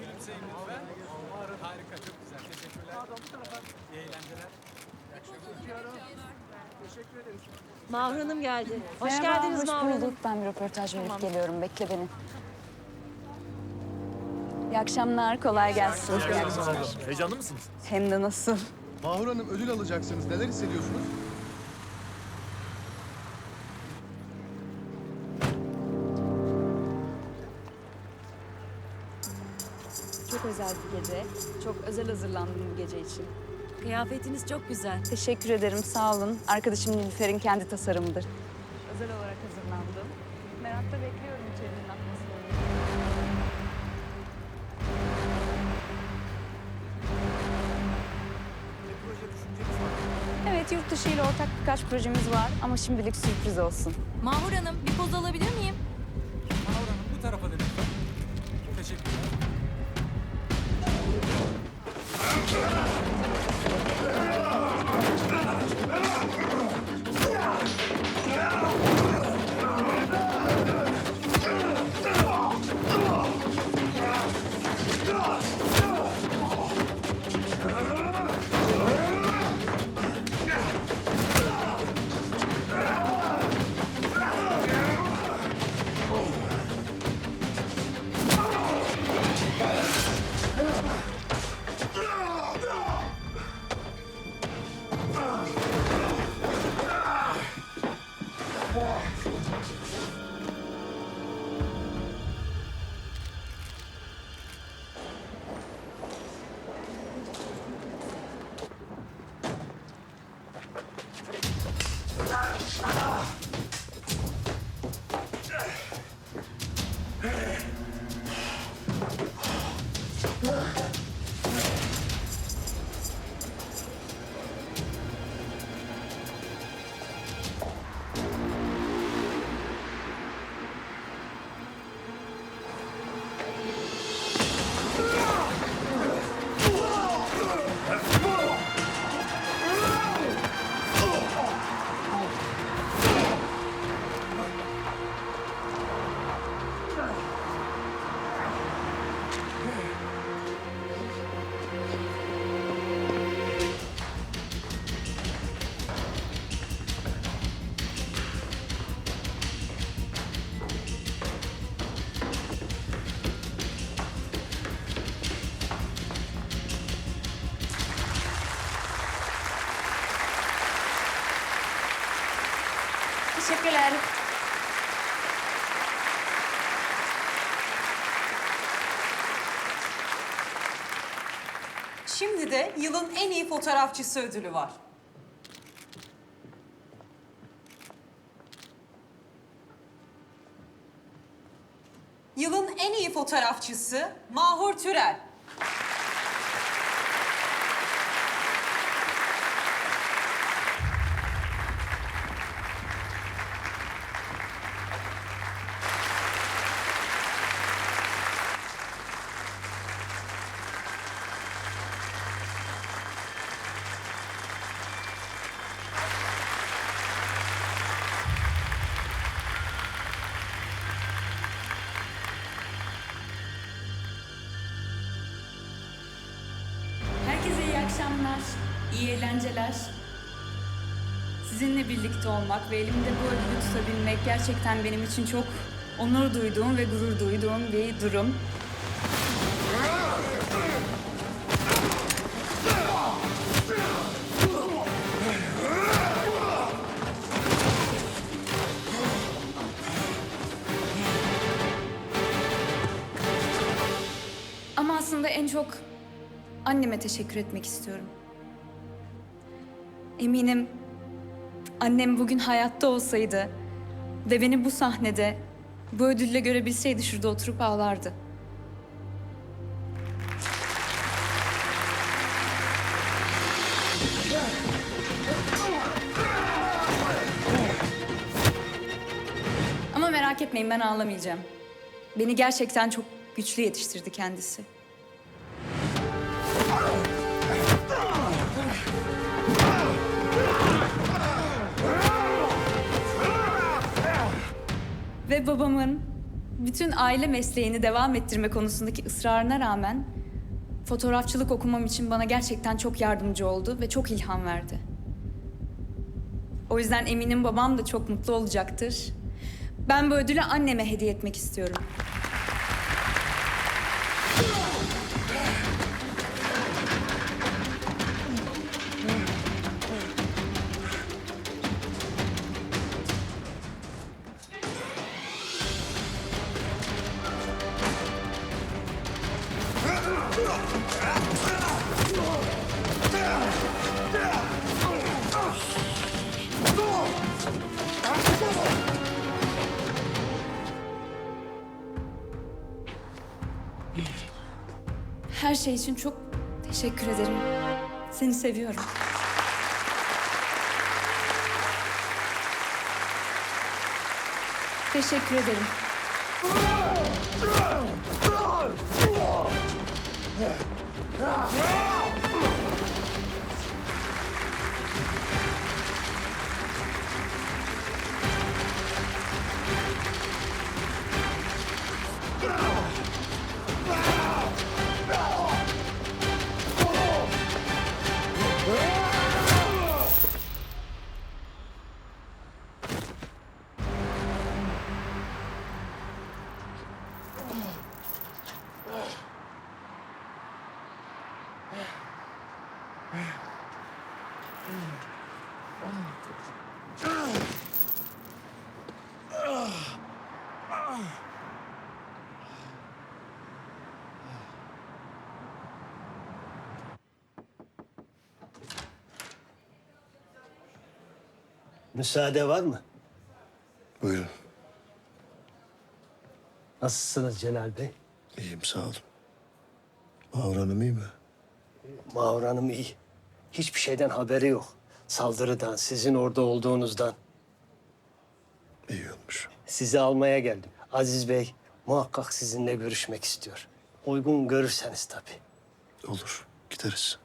Gülümseyin lütfen. Harika, çok güzel. Teşekkürler. İyi eğlenceler. Mahur Hanım geldi. Hoş Merhaba, geldiniz hoş Mahur Hanım. bulduk. Ben bir röportaj verip geliyorum. Bekle beni. İyi akşamlar, kolay gelsin. Heyecanlı mısınız? Hem de nasıl? Mahur Hanım ödül alacaksınız. Neler hissediyorsunuz? Özel bir gece. Çok özel hazırlandım bu gece için. Kıyafetiniz çok güzel. Teşekkür ederim, sağ olun. Arkadaşım Nilüfer'in kendi tasarımıdır. Özel olarak hazırlandım. Merakla bekliyorum içerinin atmosferini. Evet, yurt dışı ile ortak birkaç projemiz var ama şimdilik sürpriz olsun. Mahur Hanım bir poz alabilir miyim? Mahur Hanım bu tarafa da lütfen. Teşekkürler. 打打打 Teşekkürler. Şimdi de yılın en iyi fotoğrafçısı ödülü var. Yılın en iyi fotoğrafçısı Mahur Türel. İyi eğlenceler. Sizinle birlikte olmak ve elimde bu ödülü tutabilmek gerçekten benim için çok onur duyduğum ve gurur duyduğum bir durum. Ama aslında en çok anneme teşekkür etmek istiyorum. Eminim annem bugün hayatta olsaydı ve beni bu sahnede bu ödülle görebilseydi şurada oturup ağlardı. Ama merak etmeyin ben ağlamayacağım. Beni gerçekten çok güçlü yetiştirdi kendisi. Babamın bütün aile mesleğini devam ettirme konusundaki ısrarına rağmen fotoğrafçılık okumam için bana gerçekten çok yardımcı oldu ve çok ilham verdi. O yüzden eminim babam da çok mutlu olacaktır. Ben bu ödülü anneme hediye etmek istiyorum. Her şey için çok teşekkür ederim. Seni seviyorum. Teşekkür ederim. Müsaade var mı? Buyurun. Nasılsınız Celal Bey? İyiyim sağ olun. Mahur Hanım iyi mi? Mahur Hanım iyi. Hiçbir şeyden haberi yok. Saldırıdan, sizin orada olduğunuzdan. İyi olmuş. Sizi almaya geldim. Aziz Bey muhakkak sizinle görüşmek istiyor. Uygun görürseniz tabii. Olur. Gideriz.